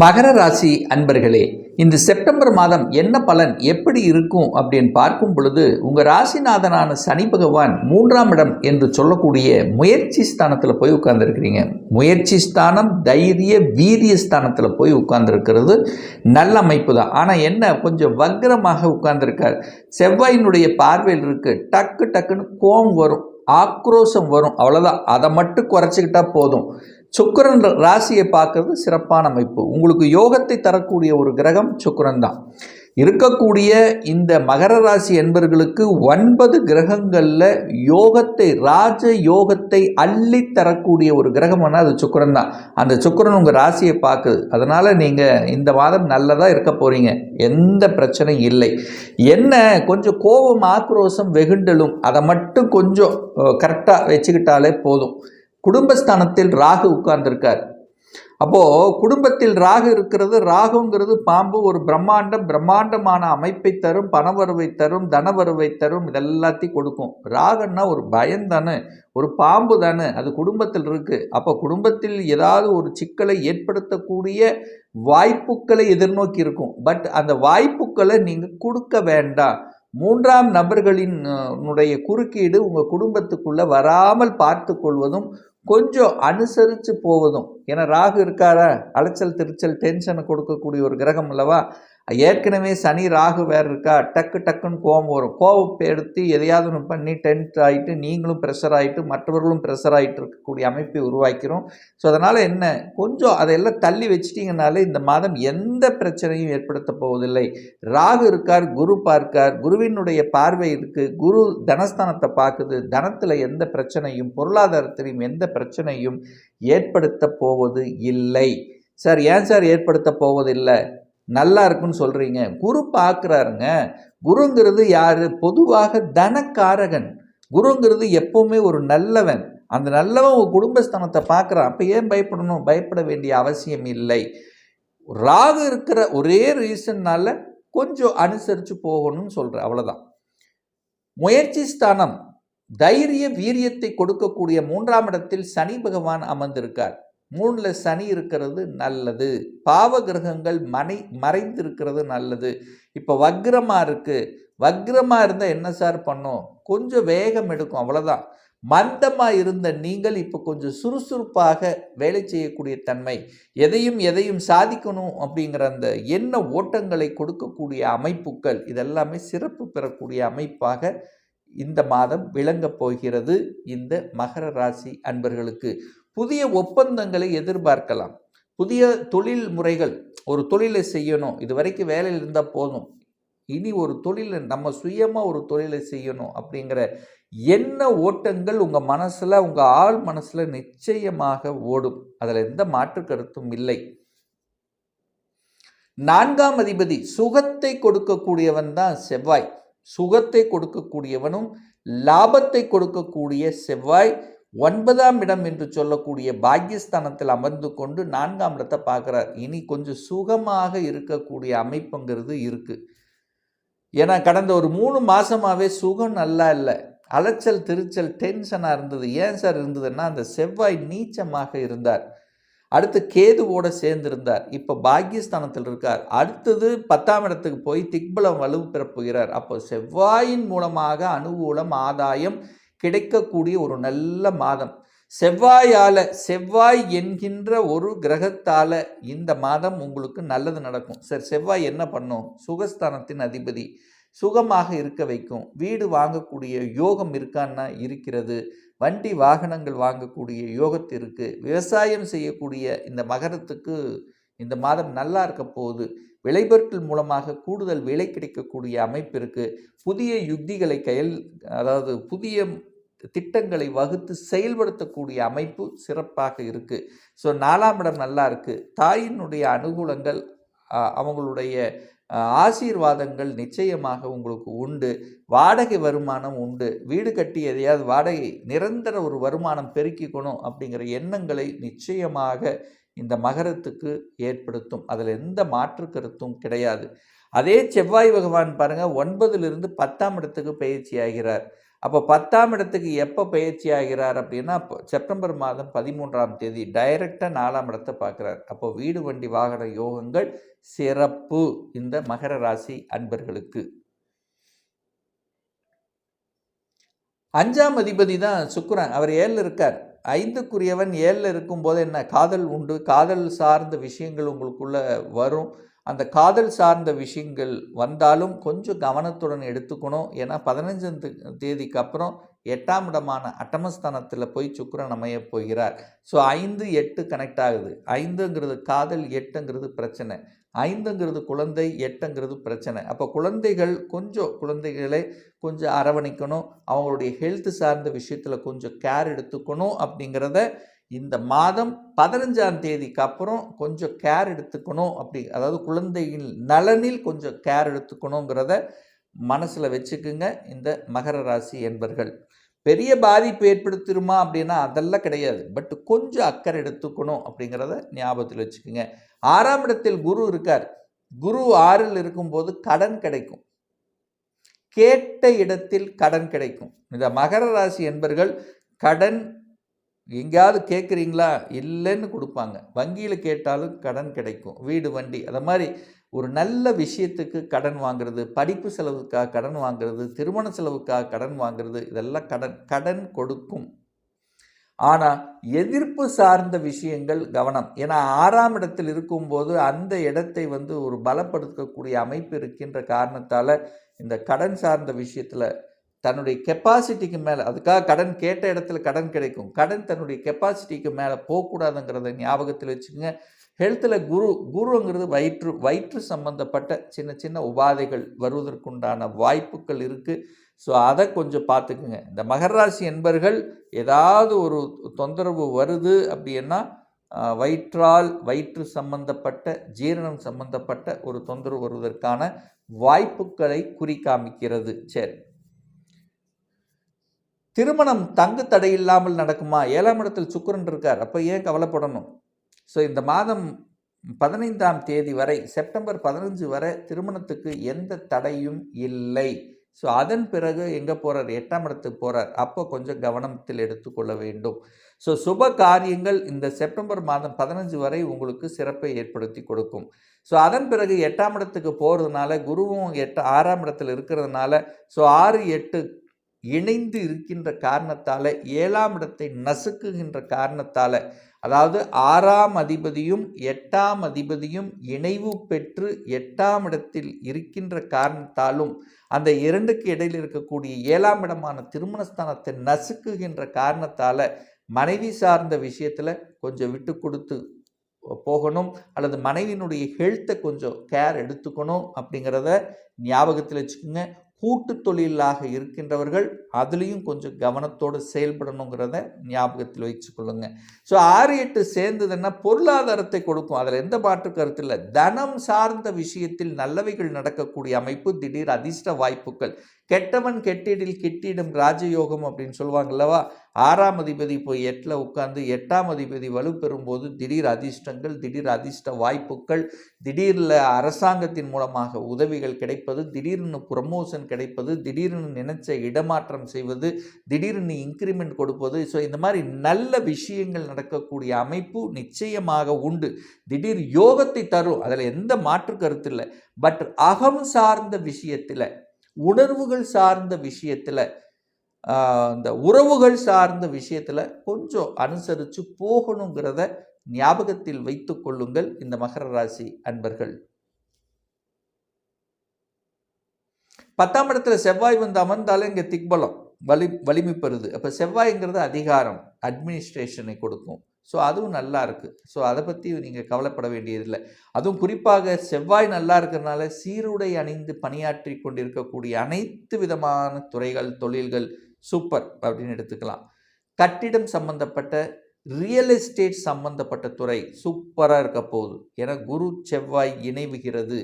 மகர ராசி அன்பர்களே இந்த செப்டம்பர் மாதம் என்ன பலன் எப்படி இருக்கும் அப்படின்னு பார்க்கும் பொழுது உங்கள் ராசிநாதனான சனி பகவான் மூன்றாம் இடம் என்று சொல்லக்கூடிய முயற்சி ஸ்தானத்தில் போய் உட்கார்ந்துருக்கிறீங்க. முயற்சி ஸ்தானம் தைரிய வீரிய ஸ்தானத்தில் போய் உட்கார்ந்துருக்கிறது. நல்ல அமைப்பு தான். ஆனால் என்ன கொஞ்சம் வக்ரமாக உட்கார்ந்துருக்கார். செவ்வாயினுடைய பார்வையில் இருக்கு. டக்கு டக்குன்னு கோம் வரும். ஆக்ரோஷம் வரும். அவ்வளோதான் அதை மட்டும் குறைச்சிக்கிட்டா போதும். சுக்கரன் ராசியை பார்க்கறது சிறப்பான அமைப்பு. உங்களுக்கு யோகத்தை தரக்கூடிய ஒரு கிரகம் சுக்கிரன் தான். இருக்கக்கூடிய இந்த மகர ராசி என்பர்களுக்கு ஒன்பது கிரகங்களில் யோகத்தை ராஜ யோகத்தை அள்ளி தரக்கூடிய ஒரு கிரகம்னா அது சுக்கிரன் தான். அந்த சுக்கிரன் உங்கள் ராசியை பார்க்குது. அதனால் நீங்கள் இந்த மாதம் நல்லதாக இருக்க போகிறீங்க எந்த பிரச்சனையும் இல்லை. என்ன? கொஞ்சம் கோபம் ஆக்ரோஷம் வெகுண்டலும் அதை மட்டும் கொஞ்சம் கரெக்டாக வச்சுக்கிட்டாலே போதும். குடும்பஸ்தானத்தில் ராகு உட்கார்ந்திருக்கார். அப்போது குடும்பத்தில் ராகு இருக்கிறது ராகுங்கிறது பாம்பு ஒரு பிரம்மாண்டம் பிரம்மாண்டமான அமைப்பை தரும் பணவருவை தரும் தனவருவை தரும் இதெல்லாத்தையும் கொடுக்கும். ராகுன்னா ஒரு பயம் தானே ஒரு பாம்பு தானே அது குடும்பத்தில் இருக்குது அப்போ குடும்பத்தில் ஏதாவது ஒரு சிக்கலை ஏற்படுத்தக்கூடிய வாய்ப்புகளை எதிர்நோக்கி இருக்கும். பட் அந்த வாய்ப்புகளை நீங்கள் கொடுக்க வேண்டாம். மூன்றாம் நபர்களினுடைய குறுக்கீடு உங்கள் குடும்பத்துக்குள்ளே வராமல் பார்த்து கொள்வதும் கொஞ்சம் அனுசரித்து போவதும். ஏன்னா ராகு இருக்காரா? அலைச்சல் திருச்சல் டென்ஷனை கொடுக்கக்கூடிய ஒரு கிரகம் அல்லவா? ஏற்கனவே சனி ராகு வேறு இருக்கா? டக்கு டக்குன்னு கோபம் வரும். கோபத்தை எடுத்து எதையாவது ஒன்று பண்ணி டென்ட் ஆகிட்டு நீங்களும் ப்ரெஷர் ஆகிட்டு மற்றவர்களும் ப்ரெஷர் ஆகிட்டு இருக்கக்கூடிய அமைப்பை உருவாக்கிறோம். ஸோ அதனால் என்ன? கொஞ்சம் அதையெல்லாம் தள்ளி வச்சிட்டிங்கனாலே இந்த மாதம் எந்த பிரச்சனையும் ஏற்படுத்த போவதில்லை. ராகு இருக்கார் குரு பார்க்கார் குருவினுடைய பார்வை இருக்குது குரு தனஸ்தானத்தை பார்க்குது. தனத்தில் எந்த பிரச்சனையும் பொருளாதாரத்திலையும் எந்த பிரச்சனையும் ஏற்படுத்த போவது இல்லை. சார் ஏன் சார் ஏற்படுத்த போவதில்லை? நல்லா இருக்குன்னு சொல்கிறீங்க குரு பார்க்குறாருங்க. குருங்கிறது யார்? பொதுவாக தனக்காரகன். குருங்கிறது எப்போவுமே ஒரு நல்லவன். அந்த நல்லவன் உங்கள் குடும்பஸ்தானத்தை பார்க்குறான். அப்போ ஏன் பயப்படணும்? பயப்பட வேண்டிய அவசியம் இல்லை. ராகு இருக்கிற ஒரே ரீசன்னால் கொஞ்சம் அனுசரித்து போகணும்னு சொல்கிறேன் அவ்வளோதான் முயற்சி ஸ்தானம். தைரிய வீரியத்தை கொடுக்கக்கூடிய மூன்றாம் இடத்தில் சனி பகவான் அமர்ந்திருக்கார். மூணில் சனி இருக்கிறது நல்லது. பாவ கிரகங்கள் மனை மறைந்திருக்கிறது நல்லது. இப்போ வக்ரமாக இருக்குது வக்ரமாக இருந்தால் என்ன சார் பண்ணும்? கொஞ்சம் வேகம் எடுக்கும் அவ்வளோதான் மந்தமாக இருந்த நீங்கள் இப்போ கொஞ்சம் சுறுசுறுப்பாக வேலை செய்யக்கூடிய தன்மை. எதையும் எதையும் சாதிக்கணும் அப்படிங்கிற அந்த எண்ண ஓட்டங்களை கொடுக்கக்கூடிய அமைப்புகள் இதெல்லாமே சிறப்பு பெறக்கூடிய அமைப்பாக இந்த மாதம் விளங்கப் போகிறது. இந்த மகர ராசி அன்பர்களுக்கு. புதிய ஒப்பந்தங்களை எதிர்பார்க்கலாம். புதிய தொழில் முறைகள் ஒரு தொழிலை செய்யணும். இது வரைக்கும் வேலையில் இருந்தால் போதும். இனி ஒரு தொழிலை நம்ம சுயமாக ஒரு தொழிலை செய்யணும் அப்படிங்கிற என்ன ஓட்டங்கள் உங்கள் மனசில் உங்கள் ஆள் மனசில் நிச்சயமாக ஓடும். அதில் எந்த மாற்று கருத்தும் இல்லை. நான்காம் அதிபதி சுகத்தை கொடுக்கக்கூடியவன் தான் செவ்வாய். சுகத்தை கொடுக்கக்கூடியவனும் லாபத்தை கொடுக்கக்கூடிய செவ்வாய். ஒன்பதாம் இடம் என்று சொல்லக்கூடிய பாக்கியஸ்தானத்தில் அமர்ந்து கொண்டு நான்காம் இடத்தை பார்க்குறார். இனி கொஞ்சம் சுகமாக இருக்கக்கூடிய அமைப்புங்கிறது இருக்குது ஏன்னா கடந்த ஒரு மூணு மாதமாகவே சுகம் நல்லா இல்லை. அலைச்சல் திருச்சல் டென்ஷனாக இருந்தது. ஏன் சார் இருந்ததுன்னா அந்த செவ்வாய் நீச்சமாக இருந்தார். அடுத்து கேதுவோடு சேர்ந்திருந்தார். இப்போ பாக்கியஸ்தானத்தில் இருக்கார். அடுத்தது பத்தாம் இடத்துக்கு போய் திக்பலம் வலு பெறப்போகிறார் அப்போ செவ்வாயின் மூலமாக அனுகூலம் ஆதாயம் கிடைக்கக்கூடிய ஒரு நல்ல மாதம். செவ்வாயால் செவ்வாய் என்கின்ற ஒரு கிரகத்தால் இந்த மாதம் உங்களுக்கு நல்லது நடக்கும். சார் செவ்வாய் என்ன பண்ணும்? சுகஸ்தானத்தின் அதிபதி. சுகமாக இருக்க வைக்கும். வீடு வாங்கக்கூடிய யோகம் இருக்கான்னா இருக்கிறது. வண்டி வாகனங்கள் வாங்கக்கூடிய யோகத்திற்கு விவசாயம் செய்யக்கூடிய இந்த மகரத்துக்கு இந்த மாதம் நல்லா இருக்க போகுது. விளைபொருட்கள் மூலமாக கூடுதல் விலை கிடைக்கக்கூடிய அமைப்பிற்கு புதிய யுக்திகளை கையில் அதாவது புதிய திட்டங்களை வகுத்து செயல்படுத்தக்கூடிய அமைப்பு சிறப்பாக இருக்குது ஸோ நாலாம் இடம் நல்லா இருக்குது தாயினுடைய அனுகூலங்கள் அவங்களுடைய ஆசீர்வாதங்கள் நிச்சயமாக உங்களுக்கு உண்டு. வாடகை வருமானம் உண்டு. வீடு கட்டி எதையாவது வாடகை நிரந்தர ஒரு வருமானம் பெருக்கிக்கணும் அப்படிங்கிற எண்ணங்களை நிச்சயமாக இந்த மகரத்துக்கு ஏற்படுத்தும். அதில் எந்த மாற்று கருத்தும் கிடையாது. அதே செவ்வாய் பகவான் பாருங்கள் ஒன்பதிலிருந்து பத்தாம் இடத்துக்கு பயிற்சி ஆகிறார். அப்போ பத்தாம் இடத்துக்கு எப்போ பயிற்சி ஆகிறார் அப்படின்னா செப்டம்பர் மாதம் பதிமூன்றாம் தேதி டைரக்டாக நாலாம் இடத்தை பார்க்குறார். அப்போ வீடு வண்டி வாகன யோகங்கள் சிறப்பு இந்த மகர ராசி அன்பர்களுக்கு. அஞ்சாம் அதிபதி தான் சுக்குரன். அவர் ஏழில் இருக்கார். ஐந்துக்குரியவன் ஏழில் இருக்கும்போது என்ன? காதல் உண்டு. காதல் சார்ந்த விஷயங்கள் உங்களுக்குள்ளே வரும். அந்த காதல் சார்ந்த விஷயங்கள் வந்தாலும் கொஞ்சம் கவனத்துடன் எடுத்துக்கணும். ஏன்னா பதினஞ்சாம் தேதிக்கு அப்புறம் எட்டாம் இடமான அட்டமஸ்தானத்தில் போய் சுக்கரன் அமைய போகிறார். ஸோ ஐந்து எட்டு கனெக்ட் ஆகுது. ஐந்துங்கிறது காதல் எட்டுங்கிறது பிரச்சனை. ஐந்துங்கிறது குழந்தை எட்டுங்கிறது பிரச்சனை. அப்போ குழந்தைகள் கொஞ்சம் குழந்தைகளை கொஞ்சம் அரவணைக்கணும். அவங்களுடைய ஹெல்த் சார்ந்த விஷயத்தில் கொஞ்சம் கேர் எடுத்துக்கணும் அப்படிங்கிறத இந்த மாதம் பதினஞ்சாம் தேதிக்கு அப்புறம் கொஞ்சம் கேர் எடுத்துக்கணும் அப்படி அதாவது குழந்தையின் நலனில் கொஞ்சம் கேர் எடுத்துக்கணுங்கிறத மனசில் வச்சுக்குங்க இந்த மகர ராசி என்பர்கள். பெரிய பாதிப்பு ஏற்படுத்திடுமா அப்படின்னா அதெல்லாம் கிடையாது. பட் கொஞ்சம் அக்கறை எடுத்துக்கணும் அப்படிங்கிறத ஞாபகத்தில் வச்சுக்கோங்க. ஆறாம் இடத்தில் குரு இருக்கார். குரு ஆறில் இருக்கும்போது கடன் கிடைக்கும். கேட்ட இடத்தில் கடன் கிடைக்கும். இந்த மகர ராசி என்பர்கள் கடன் எங்கேயாவது கேட்குறீங்களா? இல்லைன்னு கொடுப்பாங்க. வங்கியில் கேட்டாலும் கடன் கிடைக்கும். வீடு வண்டி அதை மாதிரி ஒரு நல்ல விஷயத்துக்கு கடன் வாங்குறது படிப்பு செலவுக்காக கடன் வாங்குறது திருமண செலவுக்காக கடன் வாங்குறது இதெல்லாம் கடன் கடன் கொடுக்கும். ஆனால் எதிர்ப்பு சார்ந்த விஷயங்கள் கவனம். ஏன்னா ஆறாம் இடத்தில் இருக்கும்போது அந்த இடத்தை வந்து ஒரு பலப்படுத்தக்கூடிய அமைப்பு இருக்கின்ற காரணத்தால் இந்த கடன் சார்ந்த விஷயத்தில் தன்னுடைய கெப்பாசிட்டிக்கு மேலே அதுக்காக கடன் கேட்ட இடத்துல கடன் கிடைக்கும். கடன் தன்னுடைய கெப்பாசிட்டிக்கு மேலே போகக்கூடாதுங்கிறத ஞாபகத்தில் வச்சுக்கோங்க. ஹெல்த்தில் குரு குருங்கிறது வயிற்று வயிற்று சம்பந்தப்பட்ட சின்ன சின்ன உபாதைகள் வருவதற்குண்டான வாய்ப்புகள் இருக்குது ஸோ அதை கொஞ்சம் பார்த்துக்குங்க. இந்த மகராசி என்பர்கள் ஏதாவது ஒரு தொந்தரவு வருது அப்படின்னா வயிற்றால் வயிற்று சம்பந்தப்பட்ட ஜீரணம் சம்பந்தப்பட்ட ஒரு தொந்தரவு வருவதற்கான வாய்ப்புகளை குறிக்காமிக்கிறது சரி. திருமணம் தங்கு தடை இல்லாமல் நடக்குமா? ஏழாம் இடத்தில் சுக்கரன் இருக்கார். அப்போ ஏன் கவலைப்படணும்? ஸோ இந்த மாதம் பதினைந்தாம் தேதி வரை செப்டம்பர் பதினஞ்சு வரை திருமணத்துக்கு எந்த தடையும் இல்லை. ஸோ அதன் பிறகு எங்கே போகிறார் எட்டாம் இடத்துக்கு போகிறார் அப்போ கொஞ்சம் கவனத்தில் எடுத்துக்கொள்ள வேண்டும். ஸோ சுப காரியங்கள் இந்த செப்டம்பர் மாதம் பதினஞ்சு வரை உங்களுக்கு சிறப்பை ஏற்படுத்தி கொடுக்கும். ஸோ அதன் பிறகு எட்டாம் இடத்துக்கு போகிறதுனால குருவும் எட்டு ஆறாம் இடத்துல இருக்கிறதுனால ஸோ ஆறு எட்டு இணைந்து இருக்கின்ற காரணத்தால் ஏழாம் இடத்தை நசுக்குகின்ற காரணத்தால் அதாவது ஆறாம் அதிபதியும் எட்டாம் அதிபதியும் இணைவு பெற்று எட்டாம் இடத்தில் இருக்கின்ற காரணத்தாலும் அந்த இரண்டுக்கு இடையில் இருக்கக்கூடிய ஏழாம் இடமான திருமணஸ்தானத்தை நசுக்குகின்ற காரணத்தால் மனைவி சார்ந்த விஷயத்தில் கொஞ்சம் விட்டு கொடுத்து போகணும் அல்லது மனைவியினுடைய ஹெல்த்தை கொஞ்சம் கேர் எடுத்துக்கணும் அப்படிங்கிறத ஞாபகத்தில் வச்சுக்கோங்க. கூட்டு தொழிலாக இருக்கின்றவர்கள் அதுலேயும் கொஞ்சம் கவனத்தோடு செயல்படணுங்கிறத ஞாபகத்தில் வச்சுக்கொள்ளுங்க ஸோ ஆறு எட்டு சேர்ந்ததுன்னா பொருளாதாரத்தை கொடுக்கும். அதில் எந்த மாற்று கருத்து இல்லை. தனம் சார்ந்த விஷயத்தில் நல்லவைகள் நடக்கக்கூடிய அமைப்பு திடீர் அதிர்ஷ்ட வாய்ப்புகள். கெட்டவன் கெட்டிடில் கிட்டிடும் ராஜயோகம் அப்படின்னு சொல்லுவாங்க அல்லவா? ஆறாம் அதிபதி போய் எட்டில் உட்கார்ந்து எட்டாம் அதிபதி வலுப்பெறும் போது திடீர் அதிர்ஷ்டங்கள் திடீர் அதிர்ஷ்ட வாய்ப்புகள் திடீரில் அரசாங்கத்தின் மூலமாக உதவிகள் கிடைப்பது திடீர்னு ப்ரமோஷன் கிடைப்பது திடீர்னு நினைச்ச இடமாற்றம் செய்வது திடீர்னு இன்க்ரிமெண்ட் கொடுப்பது. ஸோ இந்த மாதிரி நல்ல விஷயங்கள் நடக்கக்கூடிய அமைப்பு நிச்சயமாக உண்டு. திடீர் யோகத்தை தரும். அதில் எந்த மாற்று கருத்து இல்லை. பட் அகம் சார்ந்த விஷயத்தில் உணர்வுகள் சார்ந்த விஷயத்தில் இந்த உறவுகள் சார்ந்த விஷயத்தில் கொஞ்சம் அனுசரித்து போகணுங்கிறத ஞாபகத்தில் வைத்து கொள்ளுங்கள் இந்த மகர ராசி அன்பர்கள். பத்தாம் இடத்துல செவ்வாய் வந்து அமர்ந்தாலே இங்கே திக்பலம் வலி வலிமை பெறுது. அப்போ செவ்வாய்ங்கிறது அதிகாரம் அட்மினிஸ்ட்ரேஷனை கொடுக்கும். ஸோ அதுவும் நல்லா இருக்குது ஸோ அதை பற்றி நீங்கள் கவலைப்பட வேண்டியதில்லை. அதுவும் குறிப்பாக செவ்வாய் நல்லா இருக்கிறனால சீருடை அணிந்து பணியாற்றி கொண்டிருக்கக்கூடிய அனைத்து விதமான துறைகள் தொழில்கள் சூப்பர் அப்படின்னு எடுத்துக்கலாம். கட்டிடம் சம்பந்தப்பட்ட ரியல் எஸ்டேட் சம்பந்தப்பட்ட துறை சூப்பராக இருக்க போகுது. ஏன்னா குரு செவ்வாய் இணைவுகிறது.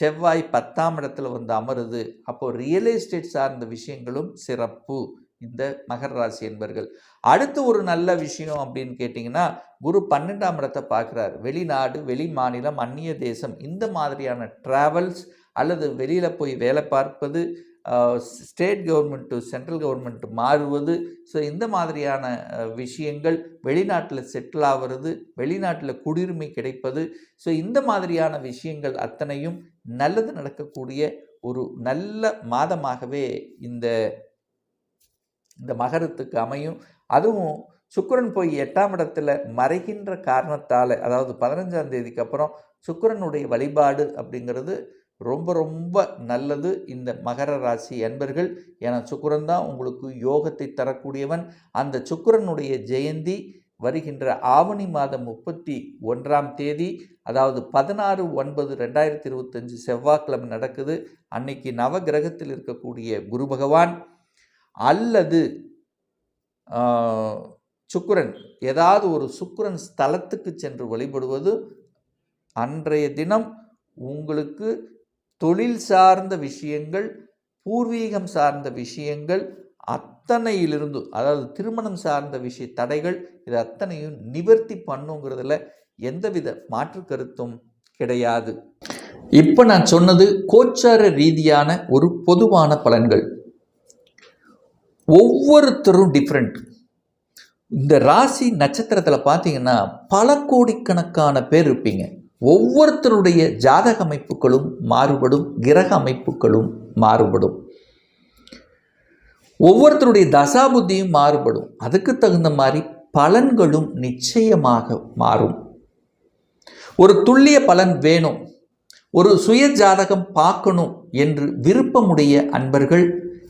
செவ்வாய் பத்தாம் இடத்துல வந்து அமருது. அப்போது ரியல் எஸ்டேட் சார்ந்த விஷயங்களும் சிறப்பு. இந்த மகர ராசி என்பர்கள். அடுத்து ஒரு நல்ல விஷயம் அப்படின்னு கேட்டிங்கன்னா குரு பன்னெண்டாம் இடத்தை பார்க்குறார். வெளிநாடு வெளி மாநிலம் அந்நிய தேசம் இந்த மாதிரியான ட்ராவல்ஸ் அல்லது வெளியில் போய் வேலை பார்ப்பது state government to central government மாறுவது. ஸோ இந்த மாதிரியான விஷயங்கள் வெளிநாட்டில் செட்டில் ஆகிறது வெளிநாட்டில் குடியுரிமை கிடைப்பது. ஸோ இந்த மாதிரியான விஷயங்கள் அத்தனையும் நல்லது நடக்கக்கூடிய ஒரு நல்ல மாதமாகவே இந்த இந்த மகரத்துக்கு அமையும். அதுவும் சுக்கிரன் போய் எட்டாம் இடத்துல மறைகின்ற காரணத்தால் அதாவது பதினஞ்சாம் தேதிக்கு அப்புறம் சுக்கிரனுடைய வழிபாடு அப்படிங்கிறது ரொம்ப ரொம்ப நல்லது. இந்த மகர ராசி அன்பர்கள் ஏன்னா சுக்கிரன் தான் உங்களுக்கு யோகத்தை தரக்கூடியவன். அந்த சுக்கிரனுடைய ஜெயந்தி வருகின்ற ஆவணி மாதம் முப்பத்தி ஒன்றாம் தேதி அதாவது பதினாறு ஒன்பது ரெண்டாயிரத்தி இருபத்தஞ்சு செவ்வாய்க்கிழமை நடக்குது. அன்னைக்கு நவகிரகத்தில் இருக்கக்கூடிய குரு பகவான் அல்லது சுக்கரன் சுக்கிரன் ஏதாவது ஒரு சுக்கரன் ஸ்தலத்துக்கு சென்று வழிபடுவது அன்றைய தினம் உங்களுக்கு தொழில் சார்ந்த விஷயங்கள் பூர்வீகம் சார்ந்த விஷயங்கள் அத்தனையிலிருந்து அதாவது திருமணம் சார்ந்த விஷய தடைகள் இது அத்தனையும் நிவர்த்தி பண்ணுங்கிறதுல எந்தவித மாற்று கருத்தும் கிடையாது. இப்போ நான் சொன்னது கோச்சார ரீதியான ஒரு பொதுவான பலன்கள். ஒவ்வொருத்தரும் டிஃப்ரெண்ட் இந்த ராசி நட்சத்திரத்தில் பார்த்தீங்கன்னா பல கோடிக்கணக்கான பேர் இருப்பீங்க. ஒவ்வொருத்தருடைய ஜாதக அமைப்புகளும் மாறுபடும் கிரக அமைப்புகளும் மாறுபடும். ஒவ்வொருத்தருடைய தசாபுத்தியும் மாறுபடும். அதுக்கு தகுந்த மாதிரி பலன்களும் நிச்சயமாக மாறும். ஒரு துல்லிய பலன் வேணும். ஒரு சுய ஜாதகம் பார்க்கணும் என்று விருப்பமுடைய அன்பர்கள்